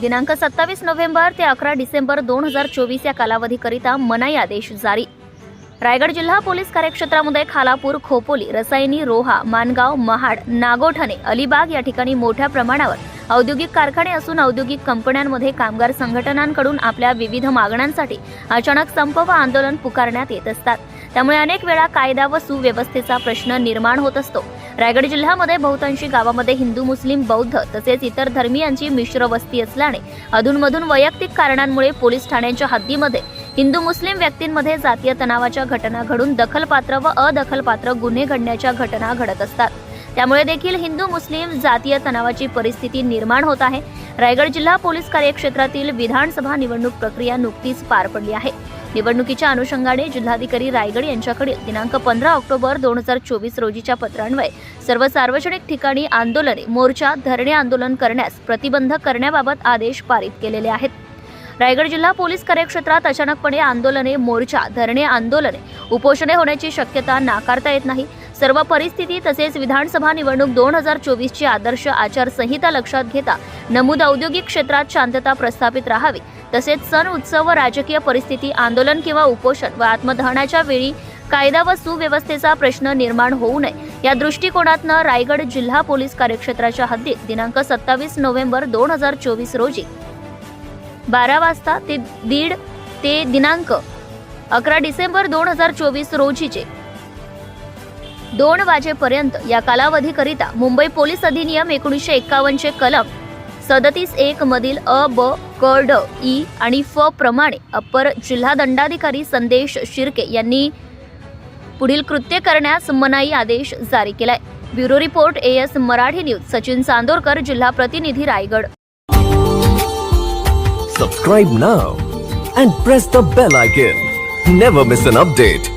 दिनांक सत्तावीस नोव्हेंबर ते अकरा डिसेंबर दोन हजार चोवीस या कालावधीकरिता मनाई आदेश जारी. रायगड जिल्हा पोलीस कार्यक्षेत्रामध्ये खालापूर खोपोली रसायनी रोहा मानगाव महाड नागोठणे अलिबाग या ठिकाणी मोठ्या प्रमाणावर औद्योगिक कारखाने असून औद्योगिक कंपन्यांमध्ये कामगार संघटनांकडून आपल्या विविध मागण्यांसाठी अचानक संप व आंदोलन पुकारण्यात येत असतात. त्यामुळे अनेक वेळा कायदा व सुव्यवस्थेचा प्रश्न निर्माण होत असतो. रायगड जिल्ह्यामध्ये बहुतांशी गावामध्ये हिंदू मुस्लिम बौद्ध तसेच इतर धर्मियांची मिश्र वस्ती असल्याने अधूनमधून वैयक्तिक कारणांमुळे पोलीस ठाण्यांच्या हद्दीमध्ये हिंदू मुस्लिम व्यक्तींमध्ये जातीय तणावाच्या घटना घडून दखलपात्र व अदखलपात्र गुन्हे घडण्याच्या घटना घडत असतात. त्यामुळे देखील हिंदू मुस्लिम जातीय तणावाची परिस्थिती निर्माण होत आहे. रायगड जिल्हा पोलीस कार्यक्षेत्रातील विधानसभा निवडणूक प्रक्रिया नुकतीच पार पडली आहे. निवडणुकीच्या अनुषंगाने जिल्हाधिकारी रायगड यांच्याकडील दिनांक पंधरा ऑक्टोबर दोन हजार चोवीस रोजीच्या पत्रान्वये सर्व सार्वजनिक ठिकाणी आंदोलने मोर्चा धरणे आंदोलन करण्यास प्रतिबंध करण्याबाबत आदेश पारित केलेले आहेत. रायगड जिल्हा पोलीस कार्यक्षेत्रात अचानकपणे आंदोलने मोर्चा धरणे आंदोलने उपोषणे होण्याची शक्यता नाकारता येत नाही. सर्व परिस्थिती तसेच विधानसभा निवडणूक दोन हजार चोवीसची आदर्श आचारसंहिता लक्षात घेता नमूद औद्योगिक क्षेत्रात शांतता प्रस्थापित राहावी तसेच सण उत्सव व राजकीय परिस्थिती आंदोलन किंवा उपोषण व आत्मदहनाच्या वेळी कायदा व सुव्यवस्थेचा प्रश्न निर्माण होऊ नये. या दृष्टिकोनातनं रायगड जिल्हा पोलीस कार्यक्षेत्राच्या हद्दीत दिनांक सत्तावीस नोव्हेंबर दोन हजार चोवीस रोजी बारा वाजता ते दीड ते दिनांक अकरा डिसेंबर दोन हजार चोवीस रोजीचे दोन वाजेपर्यंत या कालावधीकरिता मुंबई पोलीस अधिनियम एकोणीसशे एक्कावन्नचे कलम सदतीस एक मधील अ ब क ड ई आणि फ प्रमाणे अप्पर जिल्हा दंडाधिकारी संदेश शिर्के यांनी पुढील कृत्य करण्यास मनाई आदेश जारी केलाय. Bureau report A S Marathi news Sachin Chandorkar जिल्हा प्रतिनिधी Raigad. Subscribe now and press the bell icon never miss an update